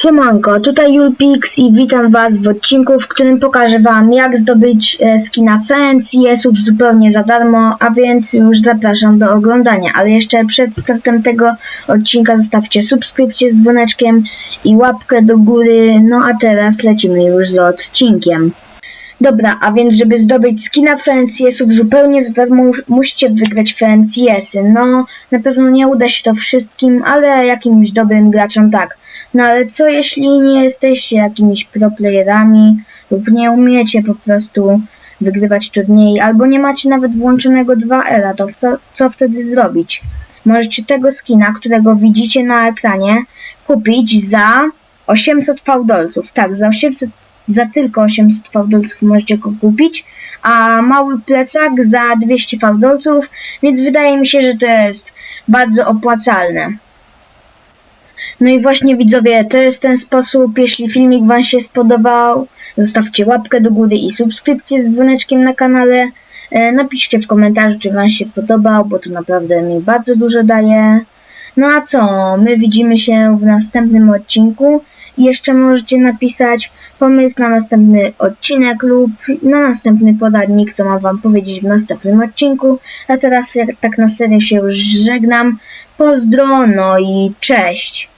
Siemanko, tutaj Julpix i witam Was w odcinku, w którym pokażę Wam jak zdobyć e, skina Fence jest zupełnie za darmo, a więc już zapraszam do oglądania. Ale jeszcze przed startem tego odcinka zostawcie subskrypcję z dzwoneczkiem i łapkę do góry. No a teraz lecimy już z odcinkiem. Dobra, a więc żeby zdobyć skina Fancyesów zupełnie za darmo mus- musicie wygrać Fancyesy. No, na pewno nie uda się to wszystkim, ale jakimś dobrym graczom tak. No ale co jeśli nie jesteście jakimiś pro playerami lub nie umiecie po prostu wygrywać turniej, albo nie macie nawet włączonego 2L, to co, co wtedy zrobić? Możecie tego skina, którego widzicie na ekranie, kupić za 800 fałdolców. Tak, za 800, za tylko 800 fałdolców możecie go kupić, a mały plecak za 200 fałdolców, więc wydaje mi się, że to jest bardzo opłacalne. No i właśnie widzowie, to jest ten sposób. Jeśli filmik Wam się spodobał, zostawcie łapkę do góry i subskrypcję z dzwoneczkiem na kanale. E, Napiszcie w komentarzu, czy Wam się podobał, bo to naprawdę mi bardzo dużo daje. No a co, my widzimy się w następnym odcinku. Jeszcze możecie napisać pomysł na następny odcinek lub na następny poradnik, co mam Wam powiedzieć w następnym odcinku. A teraz tak na serio się już żegnam. Pozdro, no i cześć!